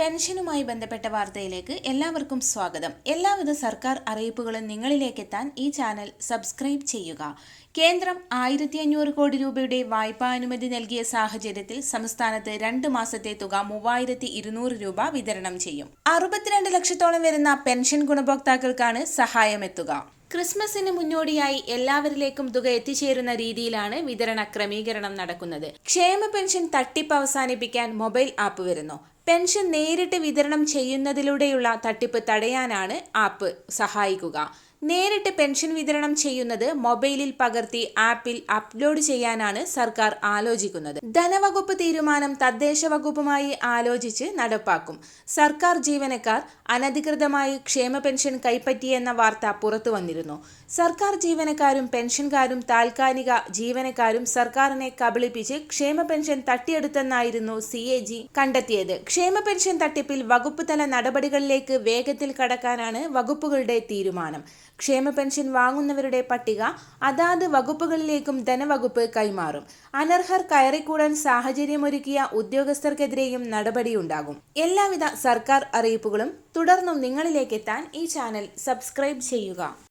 പെൻഷനുമായി ബന്ധപ്പെട്ട വാർത്തയിലേക്ക് എല്ലാവർക്കും സ്വാഗതം. എല്ലാവിധ സർക്കാർ അറിയിപ്പുകളും നിങ്ങളിലേക്ക് എത്താൻ ഈ ചാനൽ സബ്സ്ക്രൈബ് ചെയ്യുക. കേന്ദ്രം ആയിരത്തി അഞ്ഞൂറ് കോടി രൂപയുടെ വായ്പാ അനുമതി നൽകിയ സാഹചര്യത്തിൽ സംസ്ഥാനത്ത് രണ്ട് മാസത്തെ തുക മൂവായിരത്തി ഇരുന്നൂറ് രൂപ വിതരണം ചെയ്യും. അറുപത്തിരണ്ട് ലക്ഷത്തോളം വരുന്ന പെൻഷൻ ഗുണഭോക്താക്കൾക്കാണ് സഹായമെത്തുക. ക്രിസ്മസിന് മുന്നോടിയായി എല്ലാവരിലേക്കും തുക എത്തിച്ചേരുന്ന രീതിയിലാണ് വിതരണ ക്രമീകരണം നടക്കുന്നത്. ക്ഷേമ പെൻഷൻ തട്ടിപ്പ് അവസാനിപ്പിക്കാൻ മൊബൈൽ ആപ്പ് വരുന്നു. പെൻഷൻ നേരിട്ട് വിതരണം ചെയ്യുന്നതിലൂടെയുള്ള തട്ടിപ്പ് തടയാനാണ് ആപ്പ് സഹായിക്കുക. നേരിട്ട് പെൻഷൻ വിതരണം ചെയ്യുന്നത് മൊബൈലിൽ പകർത്തി ആപ്പിൽ അപ്ലോഡ് ചെയ്യാനാണ് സർക്കാർ ആലോചിക്കുന്നത്. ധനവകുപ്പ് തീരുമാനം തദ്ദേശ വകുപ്പുമായി ആലോചിച്ച് നടപ്പാക്കും. സർക്കാർ ജീവനക്കാർ അനധികൃതമായി ക്ഷേമ പെൻഷൻ കൈപ്പറ്റിയെന്ന വാർത്ത പുറത്തു വന്നിരുന്നു. സർക്കാർ ജീവനക്കാരും പെൻഷൻകാരും താൽക്കാലിക ജീവനക്കാരും സർക്കാരിനെ കബളിപ്പിച്ച് ക്ഷേമ പെൻഷൻ തട്ടിയെടുത്തെന്നായിരുന്നു സി എ ജി കണ്ടെത്തിയത്. ക്ഷേമ പെൻഷൻ തട്ടിപ്പിൽ വകുപ്പ് തല നടപടികളിലേക്ക് വേഗത്തിൽ കടക്കാനാണ് വകുപ്പുകളുടെ തീരുമാനം. ക്ഷേമ പെൻഷൻ വാങ്ങുന്നവരുടെ പട്ടിക അതാത് വകുപ്പുകളിലേക്കും ധനവകുപ്പ് കൈമാറും. അനർഹർ കയറിക്കൂടാൻ സാഹചര്യമൊരുക്കിയ ഉദ്യോഗസ്ഥർക്കെതിരെയും നടപടിയുണ്ടാകും. എല്ലാവിധ സർക്കാർ അറിയിപ്പുകളും തുടർന്നും നിങ്ങളിലേക്കെത്താൻ ഈ ചാനൽ സബ്സ്ക്രൈബ് ചെയ്യുക.